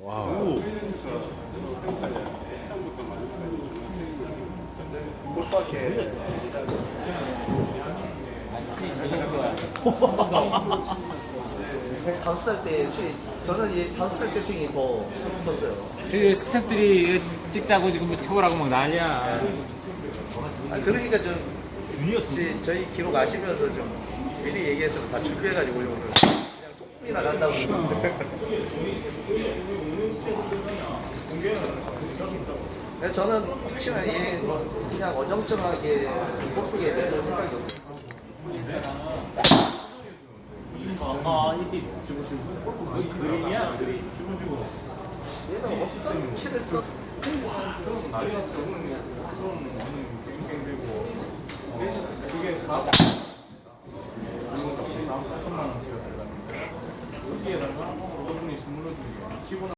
와우. 다섯 살때 수익 저는 이 다섯 살때 수익이 더 컸어요. 그 스태프들이 찍자고 지금 쳐보라고 막 난리야. 아, 그러니까 좀 제, 저희 기록 아시면서 좀 미리 얘기했으면 다 준비해가지고 소품이 나 간다고. 근데 저는 혹시나 얘뭐 그냥 어정쩡하게 골프게 되는 생각이 없어요. 얘는 어떤 채를 써? 그게 4 всего